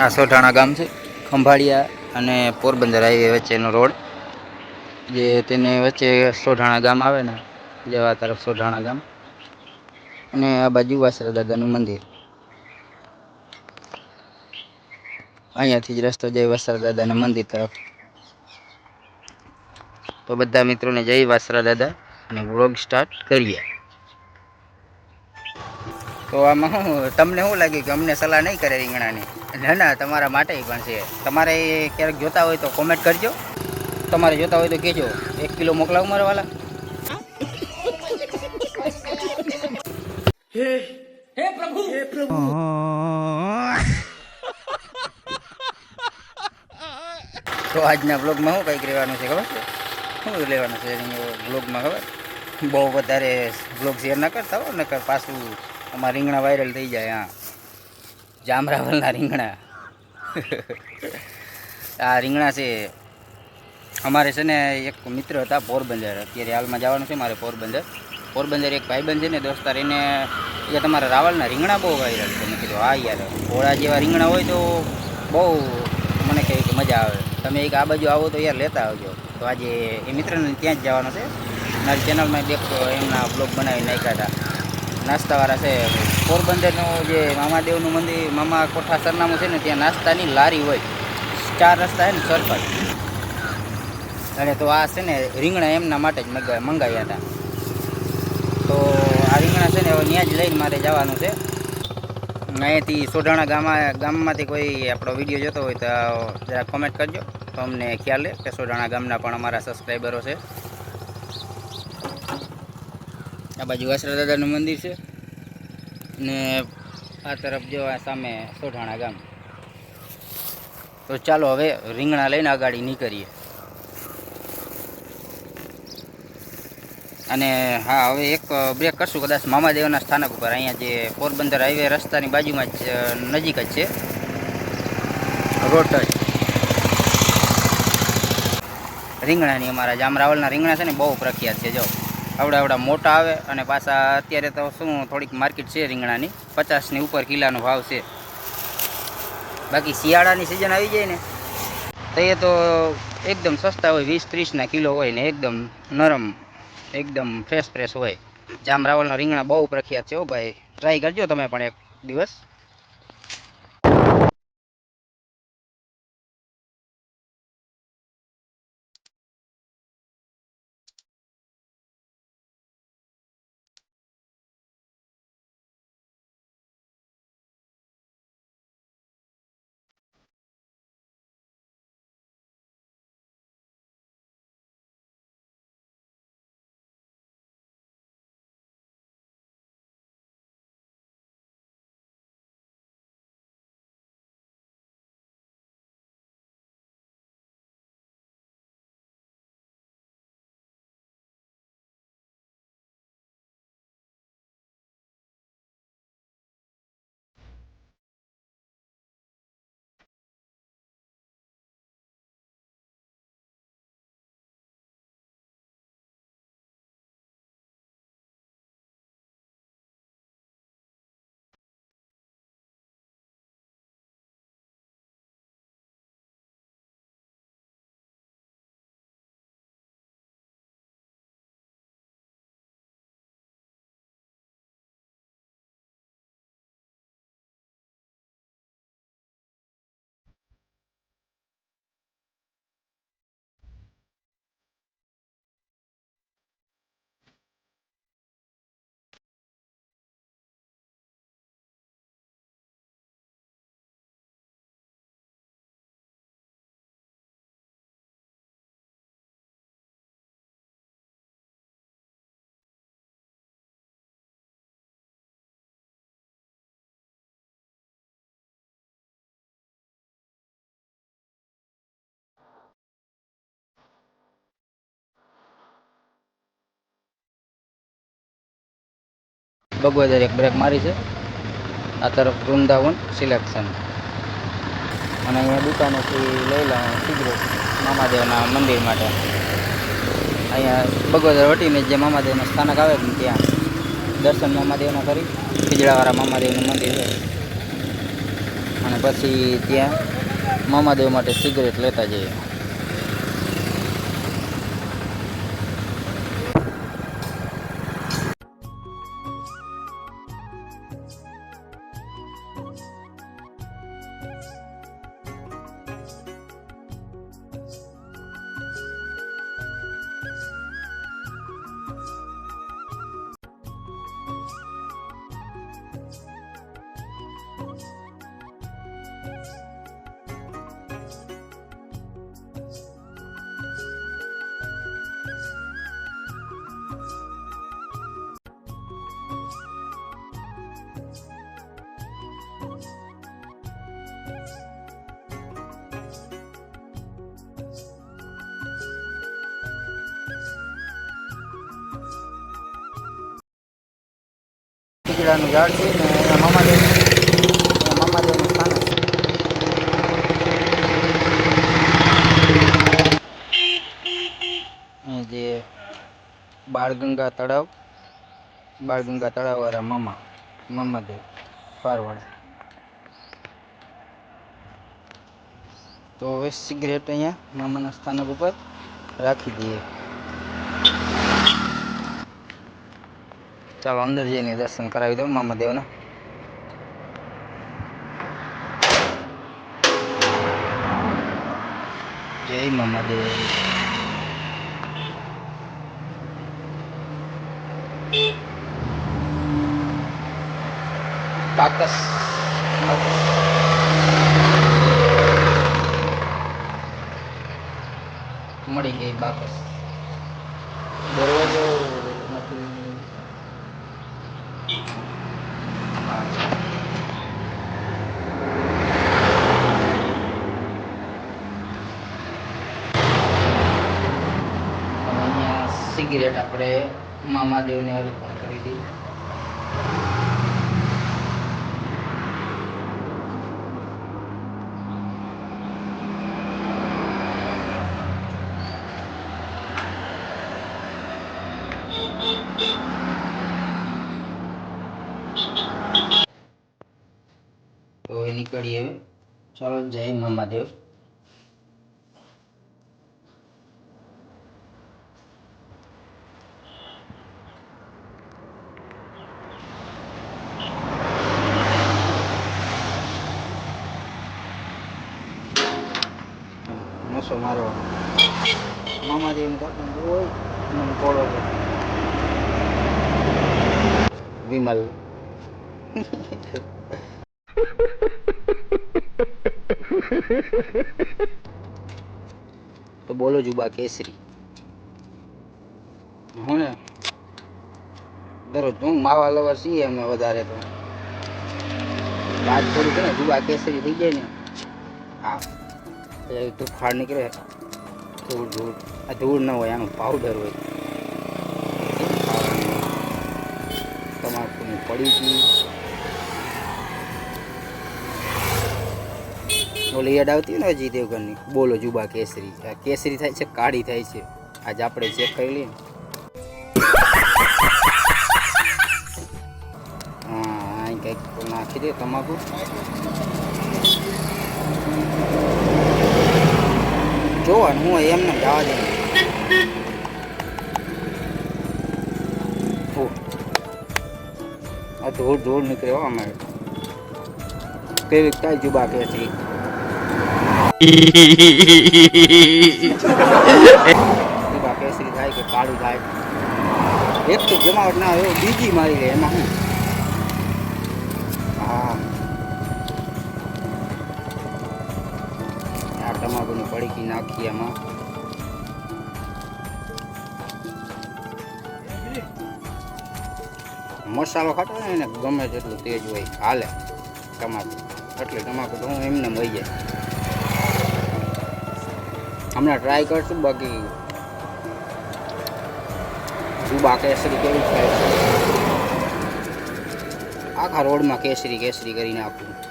આ સોઢાણા ગામ છે, ખંભાળિયા અને પોરબંદર હાઈવે વચ્ચેનો રોડ. જે તેને વચ્ચે સોઢાણા ગામ આવે ને જવા તરફ સોઢાણા ગામ. અને આ બાજુ વાસરા દાદાનું મંદિર. અહીંયાથી જ રસ્તો જઈ વાસરા દાદાના મંદિર તરફ. તો બધા મિત્રોને જય વાસરા દાદા અને વ્લોગ સ્ટાર્ટ કરીએ. તો આમાં શું તમને શું લાગ્યું કે અમને સલાહ નહીં કરે રીંગણાની? ના ના તમારા માટે પણ છે. તમારે ક્યારેક જોતા હોય તો કોમેન્ટ કરજો. તમારે જોતા હોય તો કહેજો. એક કિલો મોકલાવું મારા વાલા? તો આજના બ્લોગમાં શું કંઈક રહેવાનું છે ખબર છે? શું લેવાનું છે બ્લોગમાં ખબર? બહુ વધારે બ્લોગ શેર ના કરતા હો નકર પાછું અમારા રીંગણા વાયરલ થઈ જાય, હા. જામરાવલના રીંગણા. આ રીંગણા છે, અમારે છે ને એક મિત્ર હતા પોરબંદર. અત્યારે હાલમાં જવાનું છે મારે પોરબંદર. પોરબંદર એક ભાઈબંધ છે ને, દોસ્તાર, એને એ તમારા રાવલના રીંગણા બહુ વાયરલ છે. મેં કીધું, હા યાર ઘોડા જેવા રીંગણા હોય તો બહુ મને કહે કે મજા આવે. તમે એક આ બાજુ આવો તો યાર લેતા આવજો. તો આજે એ મિત્રને ત્યાં જ જવાનો છે. મારી ચેનલમાં એક એમના બ્લોગ બનાવી નાખ્યા હતા. નાસ્તાવાળા છે. પોરબંદરનું જે મામાદેવનું મંદિર, મામા કોઠા સરનામું છે ને, ત્યાં નાસ્તાની લારી હોય. ચાર રસ્તા છે ને સરપટ અને તો આ છે ને, રીંગણા એમના માટે જ મંગા- મંગાવ્યા હતા. તો આ રીંગણા છે ને, હવે ત્યાં જ લઈને મારે જવાનું છે. અહીંયાથી સોઢાણા ગામમાં ગામમાંથી કોઈ આપણો વીડિયો જોતો હોય તો જરા કોમેન્ટ કરજો. તો અમને ખ્યાલ રહે કે સોઢાણા ગામના પણ અમારા સબસ્ક્રાઈબરો છે. આ બાજુ વાસરા દાદાનું મંદિર છે. ને આ તરફ જો આ સામે સોઢાણા ગામ. તો ચાલો હવે રીંગણા લઈને આગાડી નીકળીએ. અને હા હવે એક બ્રેક કરશું. કદાચ મામાદેવના સ્થાનક ઉપર. અહીંયા જે પોરબંદર હાઈવે રસ્તાની બાજુમાં જ નજીક જ છે. રોડ ટચ રીંગણાની અમારા જામરાવલના રીંગણા છે ને બહુ પ્રખ્યાત છે જો. આવડા આવડા મોટા આવે અને પાછા અત્યારે તો શું, થોડીક માર્કેટ છે રીંગણાની. પચાસની ઉપર કિલાનો ભાવ છે. બાકી શિયાળાની સિઝન આવી જાય ને, તો એ તો એકદમ સસ્તા હોય, વીસ ત્રીસના કિલો હોય ને એકદમ નરમ, એકદમ ફ્રેશ ફ્રેશ હોય. જામ રાવલના રીંગણા બહુ પ્રખ્યાત છે હો ભાઈ. ટ્રાય કરજો તમે પણ એક દિવસ. બગોદર એક બ્રેક મારી છે. આ તરફ વૃંદાવન સિલેક્શન. અને અહીંયા દુકાનેથી લઈ લઉં સિગરેટ મામાદેવના મંદિર માટે. અહીંયા બગોદર વટીને જે મામાદેવનું સ્થાનક આવે ને ત્યાં દર્શન મામાદેવના કરી, ખીજડાવાળા મામાદેવનું મંદિર છે. અને પછી ત્યાં મામાદેવ માટે સિગરેટ લેતા જઈએ. પીપળાનું ઝાડ છે ને મામાદેવ મામાદેવનું સ્થાન. જે બાળગંગા તળાવ, બાળગંગા તળાવવાળા મામા મામાદેવ પારવાડા તો હવે સિગરેટ અહીંયા મામાના સ્થાનક ઉપર રાખી દઈએ ચાલો અંદર જઈને દર્શન કરાવી દઉં મામાદેવના જય મામાદેવ બાકસ મળી ગઈ બાકસ દરવાજો નથી અને અહીંયા સિગરેટ આપણે મામાદેવને અર્પણ કરી દીધી. તો નીકળીએ ચાલો જય મામાદેવ. નસો મારો? મામાદેવ હોય મને કોળો. વિમલ. તો બોલો જુબા કેસરી. હું ને? દરરોજ હું માવા લવર છીએ અમે વધારે તો. આજ થોડું છે ને જુબા કેસરી થઈ જાય ને. હા. એટલે તુફાડ નીકળે. ધૂળ ધૂળ. આ ધૂળ ન હોય, આનું પાવડર હોય. તમાકુની પડીકી ઓલી યાદ આવતી ને અજી દેવગરની બોલો, જુબા કેસરી. આ કેસરી થાય છે, કાળી થાય છે. આજે આપણે ચેક કરી લઈએ હા કંઈક નાખી દે તમાકુ. જોવાનું હું એમને જવા દે આ ધૂળ ધૂળ નીકળે હો અમારે. કેવી કઈ જુબા કેસરી જુબા કેસરી થાય કે કાળું થાય. એક તો જમાવટ ના આવ્યો બીજી મારી ગઈ એમાં હા. તમાકુની પડીકી નાખી એમાં મસાલો ખાતો ને ગમે તેટલું તેજ હોય. હાલે તમાકુ. એટલે તમાકુ તો હું એમને મળી જાય. હમણાં ટ્રાય કરશું, બાકી જુબા કેસરી કેવી થાય. આખા રોડમાં કેસરી કેસરી કરી નાખું.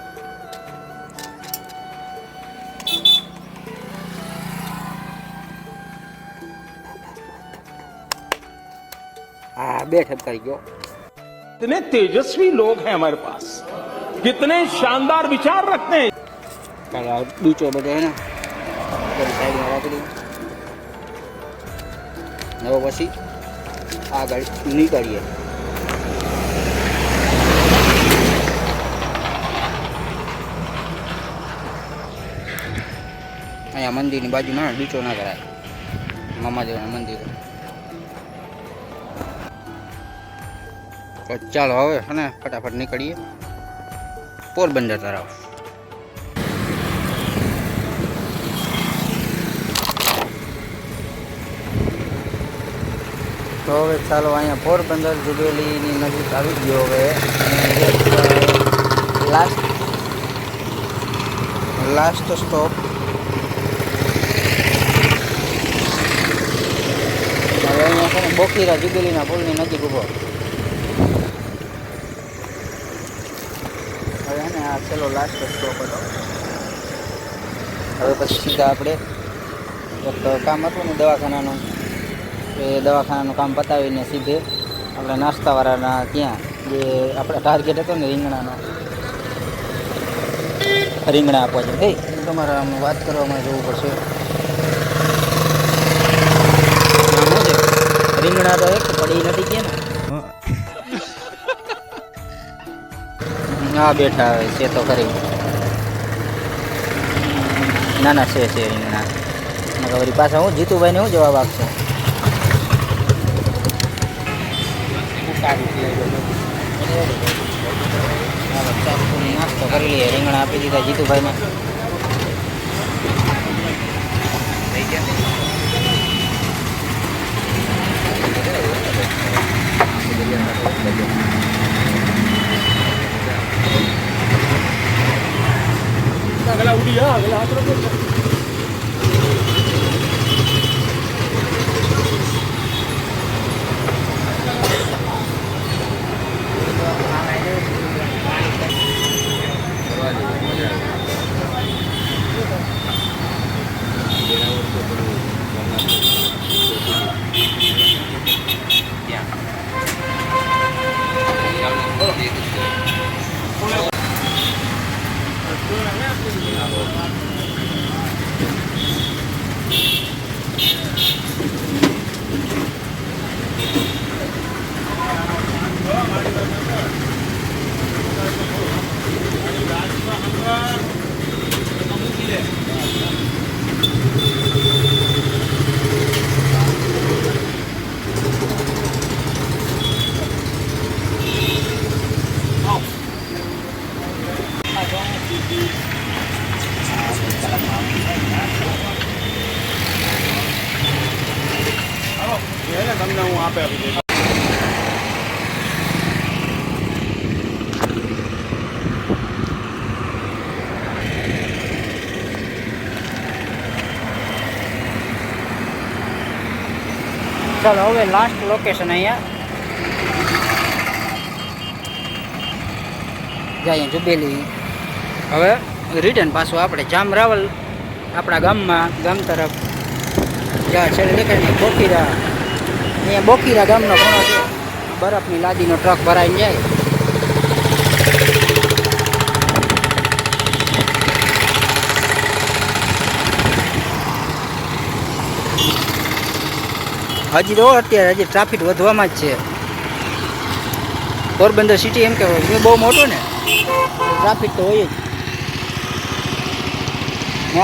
બે ઠપકારી ગયો कितने तेजस्वी लोग हैं हमारे पास कितने शानदार विचार रखते हैं ચાલો આ ડૂચો બધો હે ને બધી સાઈડમાં રાખી દઈએ હવે પછી આગળ નીકળીએ અહીંયા મંદિરની બાજુમાં ડૂચો ના કરાય મામાદેવના મંદિર ચાલો હવે છે ફટાફટ નીકળીએ. પોરબંદર તરફ. તો હવે ચાલો અહીંયા પોરબંદર જુબેલીની નજીક આવી ગયો હવે. લાસ્ટ લાસ્ટ સ્ટોપ હવે અહીંયા બોખીરા જુબેલીના પુલની નજીક ઊભો. હવે ને આ છેલ્લો લાસ્ટ સ્ટોપ હતો. હવે પછી સીધા આપણે એક કામ હતું ને દવાખાનાનું, એ દવાખાનાનું કામ પતાવીને સીધે આપણે નાસ્તાવાળાના ત્યાં, જે આપણે ટાર્ગેટ હતો ને રીંગણાનો. રીંગણા આપવા છે એ તમારે વાત કરવામાં જવું પડશે? રીંગણા તો એક પડી નથી ગયા ને? હા, બેઠા હવે છે તો ખરી. ના ના છે છે નકર વળી પાછા હું જીતુભાઈને હું જવાબ આપશો? નાસ્તો કરી લઈએ રીંગણા આપી દીધા જીતુભાઈને Thank ઉડી அதெல்லாம் முடியும் அதெல்லாம் ચાલો હવે લાસ્ટ લોકેશન અહીંયા. જઈએ જુબેલી. હવે? રિટર્ન પાછું આપણે જામ રાવલ આપણા ગામમાં ગામ તરફ. જ્યાં છેલ્લે બોકીરા. અહીંયા બોકીરા ગામનો ઘણો છે. બરફની લાદીનો ટ્રક ભરાઈને જાય. હજી તો અત્યારે હજી ટ્રાફિક વધવામાં જ છે. પોરબંદર સિટી એમ કે એ બહુ મોટું ને ટ્રાફિક તો હોય જ.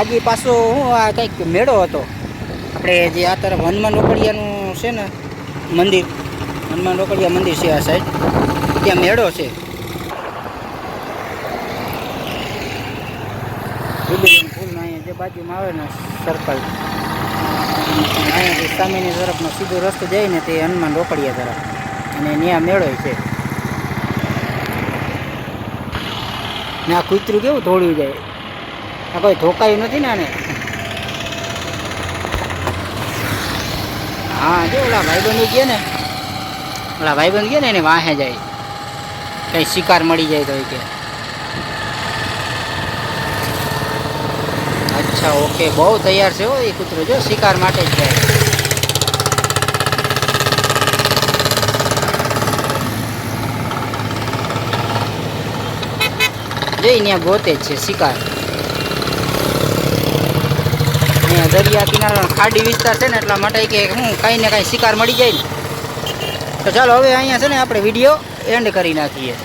હજી પાછો હું આ કંઈક મેળો હતો. આપણે જે આ તરફ હનુમાન રોકડિયાનું છે ને મંદિર, હનુમાન રોકડિયા મંદિર છે આ સાઈડ ત્યાં મેળો છે. જુબેલીના અહીંયા જે બાજુમાં આવે ને સર્કલ અહીંયાથી સામેની તરફનો સીધો રસ્તો જાય ને તે હનુમાન રોકડિયા તરફ. અને ત્યાં મેળો છે. ને આ કૂતરું કેવું ધોળ્યું જાય. આ કોઈ ધોકાયું નથી ને આને? હા, જો ઓલા ભાઈબંધ ગયા ને. ઓલા ભાઈબંધ ગયા ને એને વાહે જાય. કંઈ શિકાર મળી જાય તો કે. અચ્છા ઓકે, બહુ તૈયાર છે હો એ કૂતરો. જો, શિકાર માટે જ જાય. જોઈ ત્યાં ગોતે જ છે, શિકાર. દરિયા કિનારા ખાડી વિસ્તાર છે ને, એટલા માટે કે હું કાંઈ ને કાંઈ શિકાર મળી જાય ને. તો ચાલો, હવે અહીંયા છે ને, આપણે વીડિયો એન્ડ કરી નાખીએ.